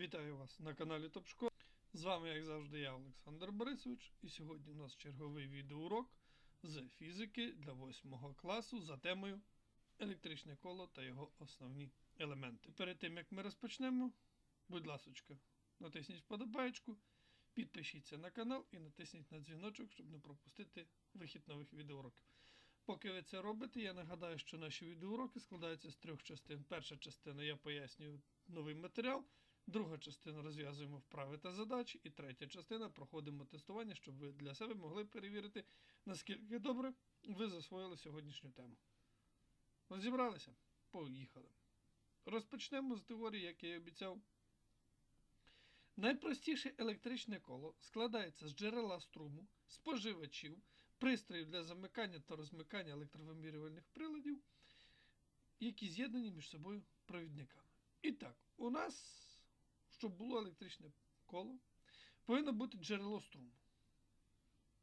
Вітаю вас на каналі ТОПшкола. З вами, як завжди, я Олександр Борисович, і сьогодні у нас черговий відеоурок з фізики для 8 класу за темою електричне коло та його основні елементи. Перед тим як ми розпочнемо, будь ласочка, натисніть вподобаєчку, підпишіться на канал і натисніть на дзвіночок, щоб не пропустити вихід нових відеоуроків. Поки ви це робите, я нагадаю, що наші відеоуроки складаються з трьох частин. Перша частина я пояснюю новий матеріал, друга частина розв'язуємо вправи та задачі, і третя частина проходимо тестування, щоб ви для себе могли перевірити, наскільки добре ви засвоїли сьогоднішню тему. Розібралися? Поїхали. Розпочнемо з теорії, як я і обіцяв. Найпростіше електричне коло складається з джерела струму, споживачів, пристроїв для замикання та розмикання електровимірювальних приладів, які з'єднані між собою провідниками. І так, у нас, щоб було електричне коло, повинно бути джерело струму.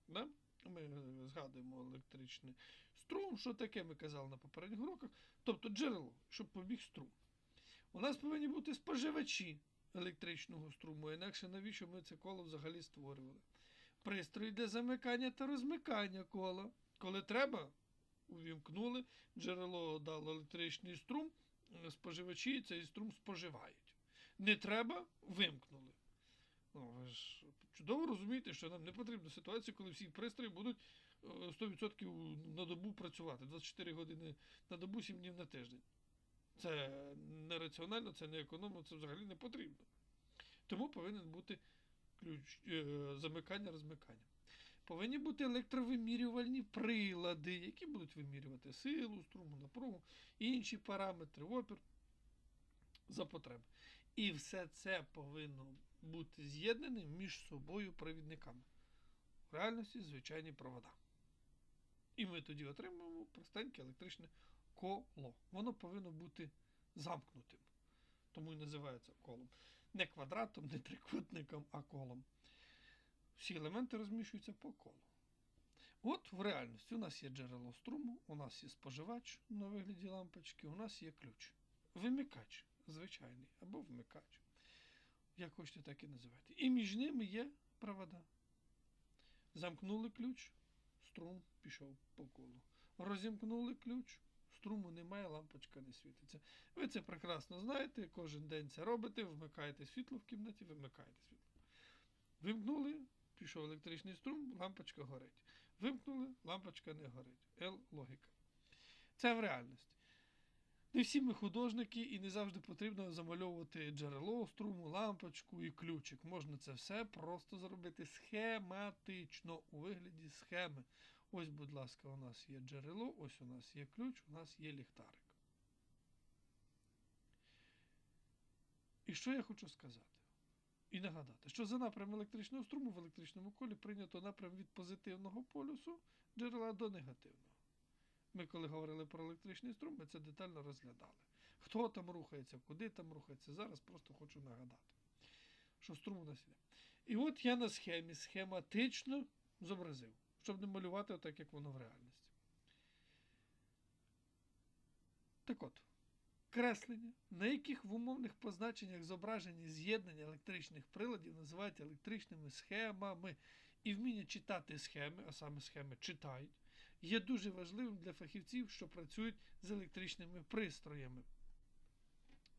Да? Ми е, згадуємо електричний струм, що таке ми казали на попередніх уроках. Тобто джерело, щоб побіг струм. У нас повинні бути споживачі електричного струму, інакше навіщо ми це коло взагалі створювали. Пристрої для замикання та розмикання кола. Коли треба, увімкнули, джерело дало електричний струм, е, споживачі цей струм споживають. Не треба, вимкнули. Ну, ви ж чудово розумієте, що нам не потрібна ситуація, коли всі пристрої будуть е, 100% на добу працювати, 24 години на добу, 7 днів на тиждень. Це нераціонально, це не економно, це взагалі не потрібно. Тому повинен бути ключ е, замикання, розмикання. Повинні бути електровимірювальні прилади, які будуть вимірювати силу, струму, напругу, інші параметри, опір за потреби. І все це повинно бути з'єднане між собою провідниками. В реальності звичайні провода. І ми тоді отримуємо простеньке електричне коло. Воно повинно бути замкнутим. Тому і називається колом. Не квадратом, не трикутником, а колом. Всі елементи розміщуються по колу. От в реальності у нас є джерело струму, у нас є споживач на вигляді лампочки, у нас є ключ. Вимикач звичайний або вмикач. Як хочете, так і називайте. І між ними є провода. Замкнули ключ, струм пішов по колу. Розімкнули ключ, струму немає, лампочка не світиться. Ви це прекрасно знаєте, кожен день це робите, вмикаєте світло в кімнаті, вимикаєте світло. Вимкнули, пішов електричний струм, лампочка горить. Вимкнули, лампочка не горить. Л логіка. Це в реальності. Не всі ми художники, і не завжди потрібно замальовувати джерело, струму, лампочку і ключик. Можна це все просто зробити схематично у вигляді схеми. Ось, будь ласка, у нас є джерело, ось у нас є ключ, у нас є ліхтарик. І що я хочу сказати? І нагадати, що за напрям електричного струму в електричному колі прийнято напрям від позитивного полюсу джерела до негативного. Ми, коли говорили про електричний струм, ми це детально розглядали. Хто там рухається, куди там рухається. Зараз просто хочу нагадати, що струм у нас іде. І от я на схемі схематично зобразив, щоб не малювати отак, як воно в реальності. Так от, креслення, на яких в умовних позначеннях зображені з'єднання електричних приладів, називають електричними схемами. І вміння читати схеми, а саме схеми читають, є дуже важливим для фахівців, що працюють з електричними пристроями.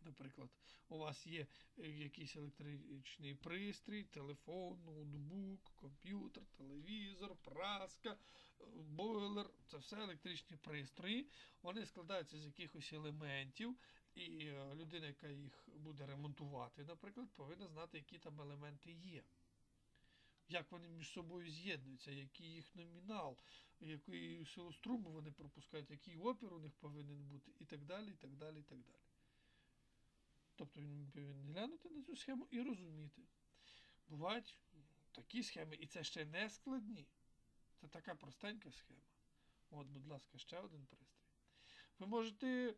Наприклад, у вас є е, якийсь електричний пристрій, телефон, ноутбук, комп'ютер, телевізор, праска, е, бойлер це все електричні пристрої. Вони складаються з якихось елементів, і е, людина, яка їх буде ремонтувати, наприклад, повинна знати, які там елементи є. Як вони між собою з'єднуються, який їх номінал, який силу вони пропускають, який опір у них повинен бути, і так далі, і так далі, і так далі. Тобто він повинен глянути на цю схему і розуміти. Бувають такі схеми, і це ще не складні. Це така простенька схема. От, будь ласка, ще один пристрій. Ви можете,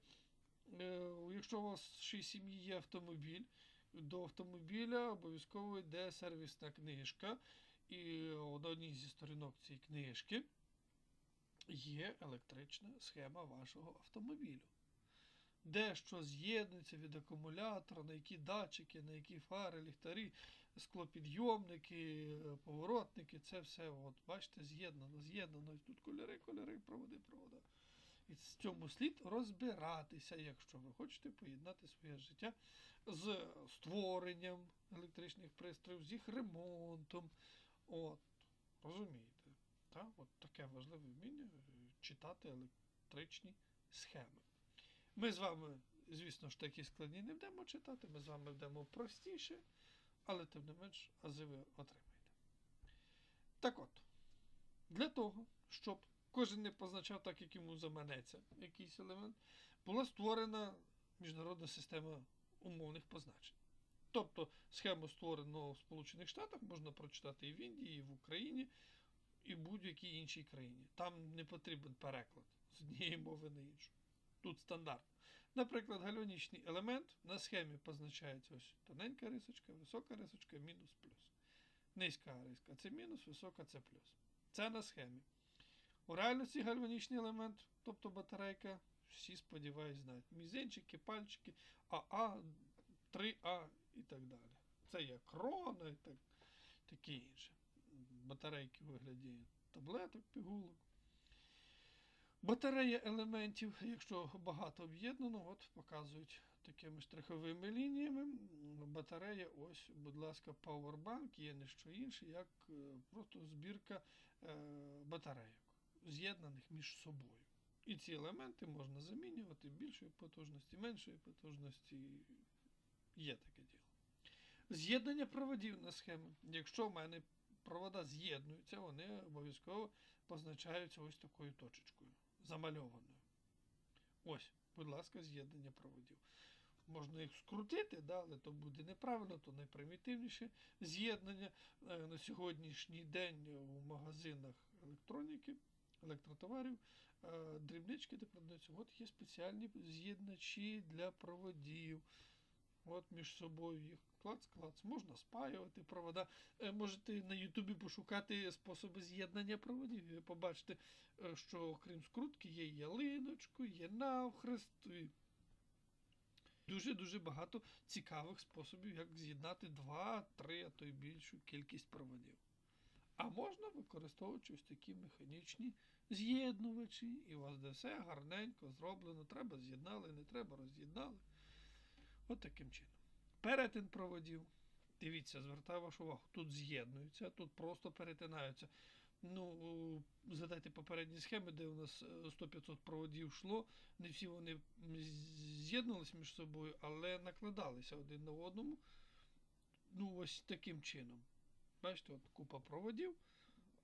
е, якщо у вас в вашій сім'ї є автомобіль, до автомобіля обов'язково йде сервісна книжка, і на одній зі сторінок цієї книжки є електрична схема вашого автомобілю. де що з'єднується від акумулятора, на які датчики, на які фари, ліхтарі, склопідйомники, поворотники, це все, от, бачите, з'єднано, з'єднано. Тут кольори, кольори, проводи, провода. І з цьому слід розбиратися, якщо ви хочете поєднати своє життя з створенням електричних пристроїв, з їх ремонтом. От, розумієте, так? От таке важливе вміння е, читати електричні схеми. Ми з вами, звісно ж, такі складні не будемо читати, ми з вами будемо простіше, але тим не менш ази ви отримаєте. Так от, для того, щоб кожен не позначав так, як йому заманеться якийсь елемент, була створена міжнародна система умовних позначень. Тобто схему створену в Сполучених Штатах можна прочитати і в Індії, і в Україні, і будь-якій іншій країні. Там не потрібен переклад з однієї мови на іншу. Тут стандарт. Наприклад, гальванічний елемент на схемі позначається ось тоненька рисочка, висока рисочка, мінус плюс. Низька риска це мінус, висока це плюс. Це на схемі. У реальності гальванічний елемент, тобто батарейка, всі сподіваюсь, знають. Мізинчики, пальчики, АА, 3А і так далі. Це є крона і так, таке інше. Батарейки у вигляді таблеток, пігулок. Батарея елементів, якщо багато об'єднано, от показують такими штриховими лініями. Батарея, ось, будь ласка, Powerbank є не що інше, як е, просто збірка е, батарейок, з'єднаних між собою. І ці елементи можна замінювати більшої потужності, меншої потужності. Є таке діло. З'єднання проводів на схемі. Якщо в мене провода з'єднуються, вони обов'язково позначаються ось такою точечкою, замальованою. Ось, будь ласка, з'єднання проводів. Можна їх скрутити, да, але то буде неправильно, то найпримітивніше з'єднання Е, на сьогоднішній день у магазинах електроніки, електротоварів, е, дрібнички, де продаються. От є спеціальні з'єдначі для проводів. От між собою їх клац-клац. Можна спаювати провода. Е, Можете на Ютубі пошукати способи з'єднання проводів. І побачите, що окрім скрутки є ялиночку, є навхрест. Дуже-дуже багато цікавих способів, як з'єднати два, три, а то й більшу кількість проводів. А можна використовувати ось такі механічні з'єднувачі, і у вас де все гарненько зроблено. Треба з'єднали, не треба, роз'єднали. От таким чином. Перетин проводів. Дивіться, звертаю вашу увагу, тут з'єднуються, тут просто перетинаються. Ну, згадайте попередні схеми, де у нас е, 100-500 проводів йшло. Не всі вони з'єднувалися між собою, але накладалися один на одному. Ну, ось таким чином. Бачите, от купа проводів,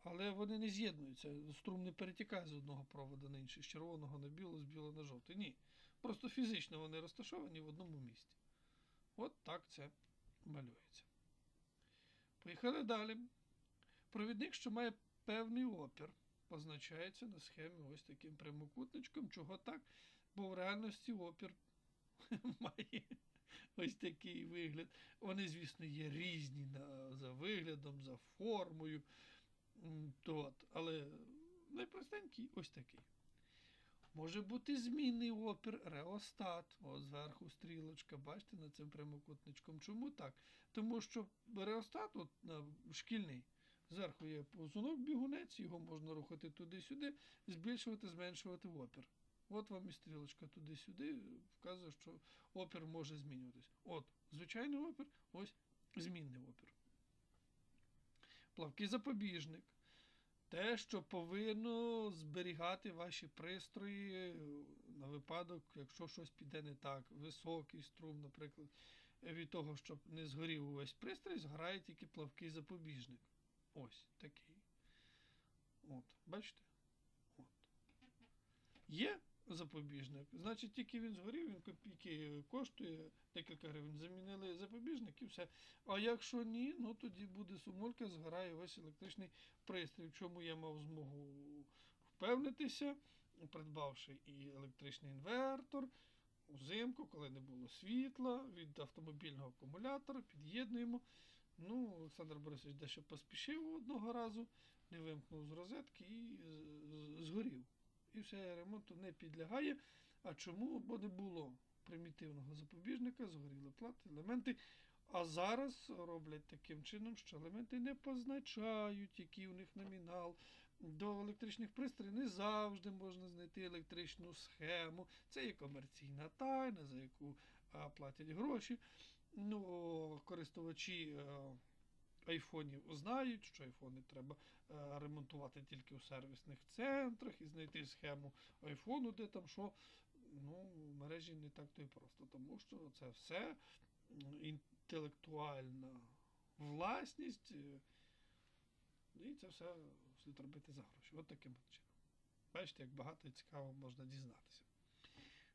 але вони не з'єднуються. Струм не перетікає з одного проводу на інший, з червоного на біло, з білого на жовтий. Ні. Просто фізично вони розташовані в одному місці. От так це малюється. Поїхали далі. Провідник, що має певний опір, позначається на схемі ось таким прямокутничком. Чого так? Бо в реальності опір має ось такий вигляд. Вони, звісно, є різні за виглядом, за формою. Але найпростенький ось такий. Може бути змінний опір, реостат. От зверху стрілочка, бачите, над цим прямокутничком. Чому так? Тому що реостат, от, шкільний, зверху є ползунок бігунець, його можна рухати туди-сюди, збільшувати, зменшувати опір. От вам і стрілочка туди-сюди вказує, що опір може змінюватись. От, звичайний опір, ось змінний опір. Плавкий запобіжник. Те, що повинно зберігати ваші пристрої на випадок, якщо щось піде не так. Високий струм, наприклад, від того, щоб не згорів увесь пристрій, згорає тільки плавкий запобіжник. Ось такий. От, бачите? От. Є запобіжник, значить тільки він згорів, він копійки коштує, декілька гривень замінили запобіжник і все. А якщо ні, ну тоді буде сумулька, згорає весь електричний пристрій. Чому я мав змогу впевнитися, придбавши і електричний інвертор. Узимку, коли не було світла, від автомобільного акумулятора під'єднуємо. Ну, Олександр Борисович дещо поспішив одного разу, не вимкнув з розетки і згорів. І все, ремонту не підлягає. А чому? Бо не було примітивного запобіжника, згоріли плати, елементи. А зараз роблять таким чином, що елементи не позначають, який у них номінал. До електричних пристроїв не завжди можна знайти електричну схему. Це є комерційна тайна, за яку платять гроші. Ну, користувачі е, айфонів знають, що айфони треба е, ремонтувати тільки у сервісних центрах і знайти схему айфону, де там що. Ну, в мережі не так то і просто, тому що це все інтелектуальна власність, е, і це все слід робити за гроші. От таким чином. Бачите, як багато і цікаво можна дізнатися.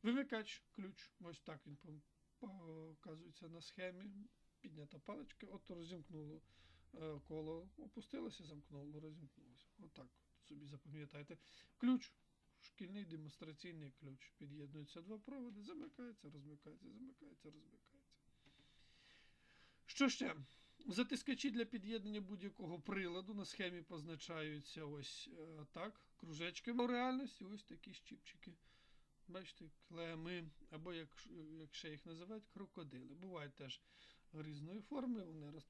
Вимикач, ключ, ось так він показується на схемі. Піднята паличка, от розімкнуло е, коло, опустилося, замкнуло, розімкнулося. Отак от собі запам'ятайте. Ключ, шкільний демонстраційний ключ. Під'єднуються два проводи, замикається, розмикається, замикається, розмикається. Що ще? Затискачі для під'єднання будь-якого приладу на схемі позначаються ось е, так, кружечками. У реальності ось такі щіпчики. Бачите, клеми, або як, як їх називають, крокодили. Бувають теж різної форми, вони роз,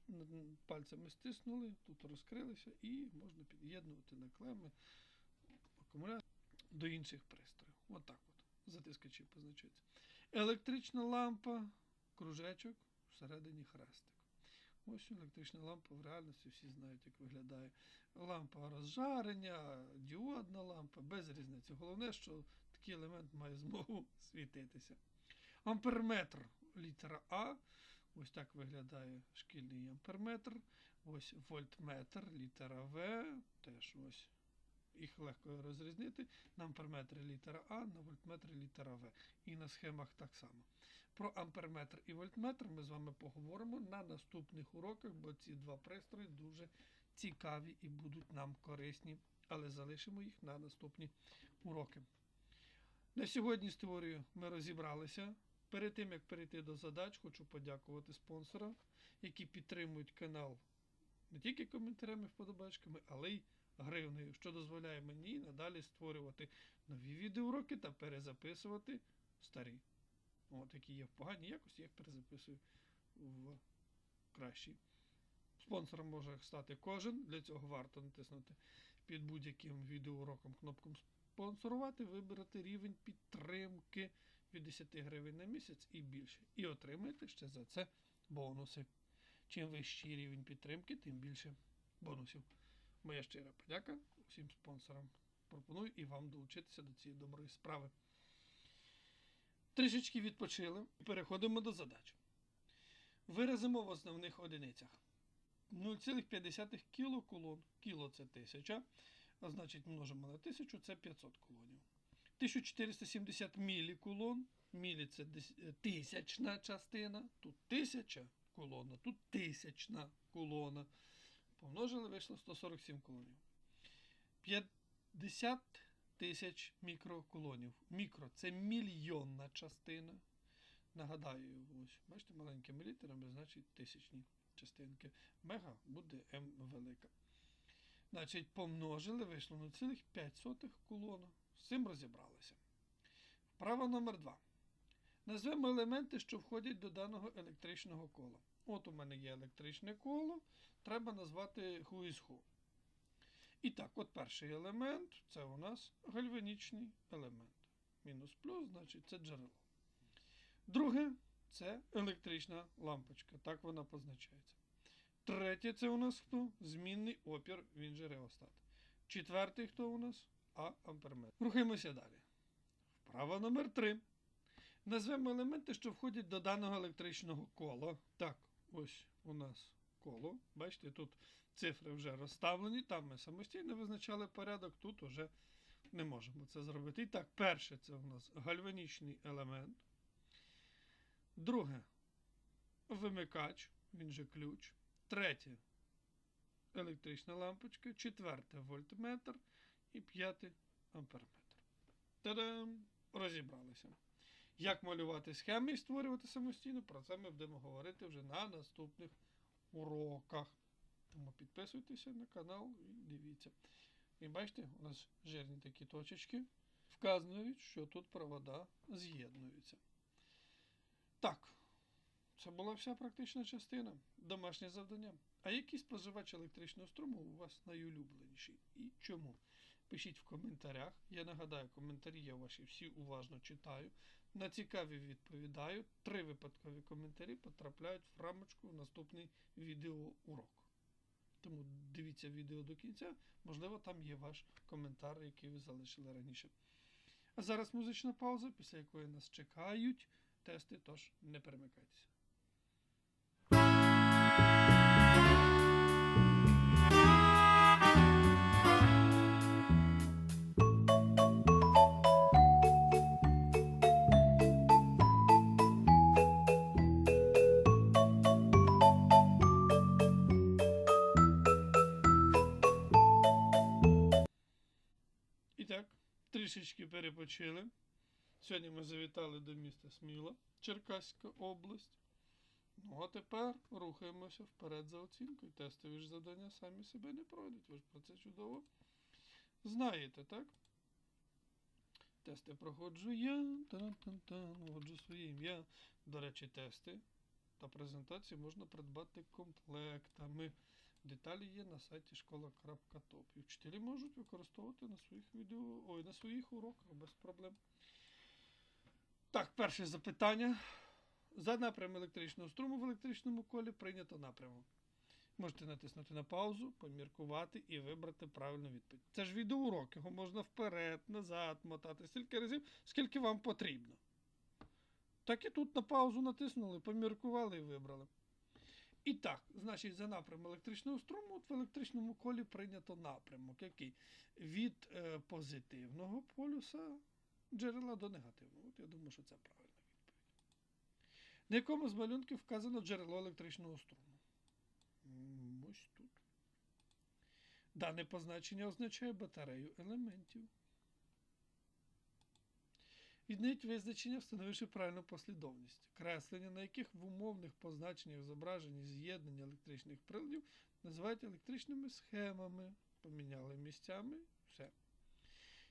пальцями стиснули, тут розкрилися, і можна під'єднувати на клеми акумулятор до інших пристроїв. Отак от. Затискачі позначаються. Електрична лампа, кружечок, всередині хрестик. Ось електрична лампа в реальності всі знають, як виглядає. Лампа розжарення, діодна лампа, без різниці. Головне, що такий елемент має змогу світитися. Амперметр літера А. Ось так виглядає шкільний амперметр. Ось вольтметр, літера В. Теж ось їх легко розрізнити. На амперметрі літера А, на вольтметрі літера В. І на схемах так само. Про амперметр і вольтметр ми з вами поговоримо на наступних уроках, бо ці два пристрої дуже цікаві і будуть нам корисні, але залишимо їх на наступні уроки. На сьогодні з теорією ми розібралися. Перед тим як перейти до задач, хочу подякувати спонсорам, які підтримують канал не тільки коментарями, вподобачками, але й гривнею, що дозволяє мені надалі створювати нові відеоуроки та перезаписувати старі. От, які є в поганій якості, я їх перезаписую в кращій. Спонсором може стати кожен. Для цього варто натиснути під будь-яким відеоуроком кнопку спонсорувати, вибрати рівень підтримки від 10 гривень на місяць і більше. І отримаєте ще за це бонуси. Чим вищий рівень підтримки, тим більше бонусів. Моя щира подяка усім спонсорам. Пропоную і вам долучитися до цієї доброї справи. Трішечки відпочили. Переходимо до задач. Виразимо в основних одиницях. 0,5 кілокулон. Кіло це 1000, а значить множимо на 1000 це 500 кулонів. 1470 мілікулон. Мілі це е, тисячна частина. Тут тисяча колона, тут тисячна колона. Помножили, вийшло 147 колонів. 50 тисяч мікроколонів. Мікро це мільйонна частина. Нагадаю, ось, бачите, маленькими літерами значить тисячні частинки. Мега буде М велика. Значить, помножили, вийшло на цілих 5 колона. З цим розібралися. Вправа номер 2. Назвемо елементи, що входять до даного електричного кола. От у мене є електричне коло. Треба назвати who is who. І так, от перший елемент це у нас гальванічний елемент. Мінус плюс, значить, це джерело. Друге це електрична лампочка. Так вона позначається. Третє це у нас хто? Змінний опір, він же реостат. Четвертий хто у нас? А амперметр. Рухаємося далі. Вправа номер 3. Назвемо елементи, що входять до даного електричного кола. Так, ось у нас коло. Бачите, тут цифри вже розставлені. Там ми самостійно визначали порядок, тут уже не можемо це зробити. І так, перше це у нас гальванічний елемент. Друге вимикач, він же ключ. Третє електрична лампочка. Четверте вольтметр. І п'яте амперметр. Та-дам! Розібралися. Як малювати схеми і створювати самостійно, про це ми будемо говорити вже на наступних уроках. Тому підписуйтеся на канал і дивіться. І бачите, у нас жирні такі точечки вказують, що тут провода з'єднуються. Так. Це була вся практична частина. Домашнє завдання. А який споживач електричного струму у вас найулюбленіший? І чому? Пишіть в коментарях. Я нагадаю, коментарі я ваші всі уважно читаю. На цікаві відповідаю. Три випадкові коментарі потрапляють в рамочку в наступний відеоурок. Тому дивіться відео до кінця, можливо, там є ваш коментар, який ви залишили раніше. А зараз музична пауза, після якої нас чекають тести, тож не перемикайтеся. Трішечки перепочили. Сьогодні ми завітали до міста Сміла, Черкаська область. Ну а тепер рухаємося вперед за оцінкою. Тестові ж завдання самі себе не пройдуть. Ви ж про це чудово знаєте, так? Тести проходжу я. Вводжу своє ім'я. До речі, тести та презентації можна придбати комплектами. Деталі є на сайті школа.топ. І вчителі можуть використовувати на своїх відео, ой, на своїх уроках без проблем. Так, перше запитання. За напрям електричного струму в електричному колі прийнято напрямок. Можете натиснути на паузу, поміркувати і вибрати правильну відповідь. Це ж відеоурок, його можна вперед, назад мотати стільки разів, скільки вам потрібно. Так і тут на паузу натиснули, поміркували і вибрали. І так, значить, за напрям електричного струму от в електричному колі прийнято напрямок, який від е, позитивного полюса джерела до негативного. От я думаю, що це правильна відповідь. На якому з малюнків вказано джерело електричного струму? Ось тут. Дане позначення означає батарею елементів. Віднайдіть визначення, встановивши правильну послідовність, креслення, на яких в умовних позначеннях зображені з'єднання електричних приладів, називають електричними схемами. Поміняли місцями. Все.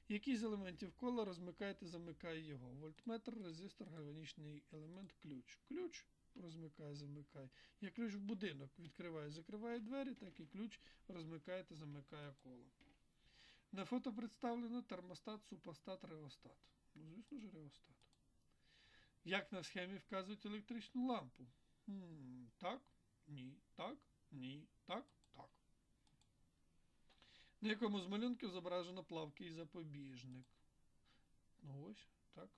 Який з елементів кола розмикає та замикає його? Вольтметр, резистор, гальванічний елемент, ключ. Ключ розмикає, замикає. Є ключ в будинок, відкриває, закриває двері, так і ключ розмикає та замикає коло. На фото представлено термостат, супостат, реостат. Ну, звісно ж, реостат. Як на схемі вказують електричну лампу? Хм, так, ні, так, ні, так, так. На якому з малюнків зображено плавкий запобіжник? Ну ось, так.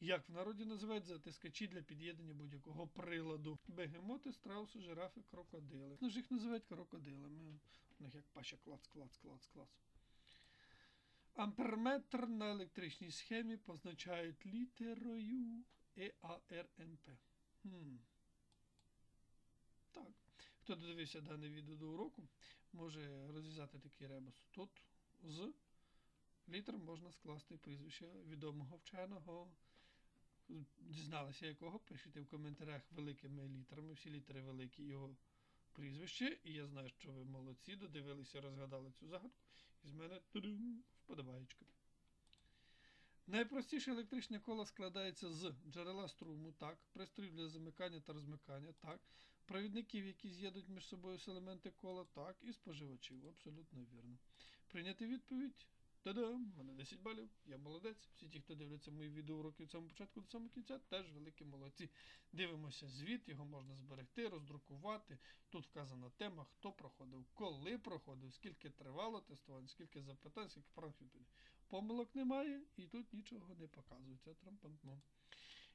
Як в народі називають затискачі для під'єднання будь-якого приладу? Бегемоти, страуси, жирафи, крокодили. Ну ж їх називають крокодилами. Них як паща клац, клац, клац, клац. Амперметр на електричній схемі позначають літерою ЕАРНП. Хм. Так. Хто додивився дане відео до уроку, може розв'язати такий ребус. Тут з літер можна скласти прізвище відомого вченого. Дізналися якого, пишіть в коментарях великими літерами, всі літери великі його прізвище. І я знаю, що ви молодці, додивилися, розгадали цю загадку. І з мене вподобаєчка. Найпростіше електричне коло складається з джерела струму, так, пристроїв для замикання та розмикання, так, провідників, які з'єднують між собою елементи кола, так, і споживачів. Абсолютно вірно. Прийняти відповідь. Та-дам! Мене 10 балів, я молодець. Всі ті, хто дивляться мої відеоуроки від самого початку до самого кінця, теж великі молодці. Дивимося звіт, його можна зберегти, роздрукувати. Тут вказана тема, хто проходив, коли проходив, скільки тривало тестування, скільки запитань, скільки відповідей. Помилок немає і тут нічого не показується. Трампантно.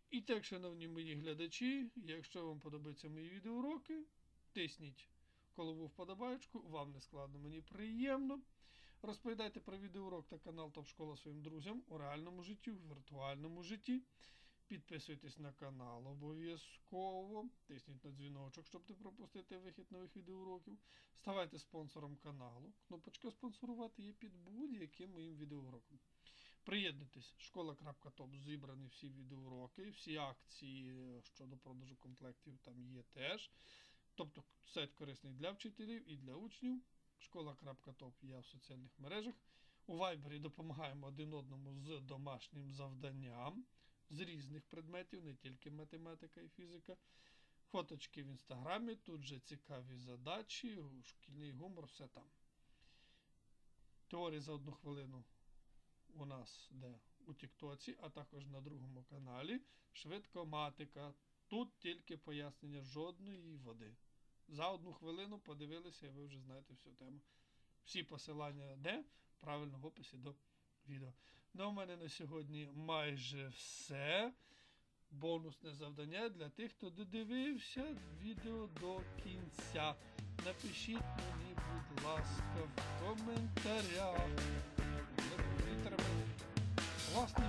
І так, шановні мої глядачі, якщо вам подобаються мої відеоуроки, тисніть колову вподобаєчку, вам не складно, мені приємно. Розповідайте про відеоурок та канал Топ Школа своїм друзям у реальному житті, у віртуальному житті. Підписуйтесь на канал обов'язково. Тисніть на дзвіночок, щоб не пропустити вихід нових відеоуроків. Ставайте спонсором каналу. Кнопочка спонсорувати є під будь-яким моїм відеоуроком. Приєднуйтесь, школа.топ зібрані всі відеоуроки, всі акції щодо продажу комплектів там є теж. Тобто сайт корисний для вчителів і для учнів. Школа.топ є в соціальних мережах. У Вайбері допомагаємо один одному з домашнім завданням. з різних предметів, не тільки математика і фізика. Фоточки в інстаграмі, тут же цікаві задачі, шкільний гумор, все там. Теорії за одну хвилину у нас де у Тіктоці, а також на другому каналі. Швидкоматика. Тут тільки пояснення жодної води. За одну хвилину подивилися, і ви вже знаєте всю тему. Всі посилання де? Правильно в описі до відео. Ну, у мене на сьогодні майже все. Бонусне завдання для тих, хто додивився відео до кінця. Напишіть мені, будь ласка, в коментарях. Мій. Класний.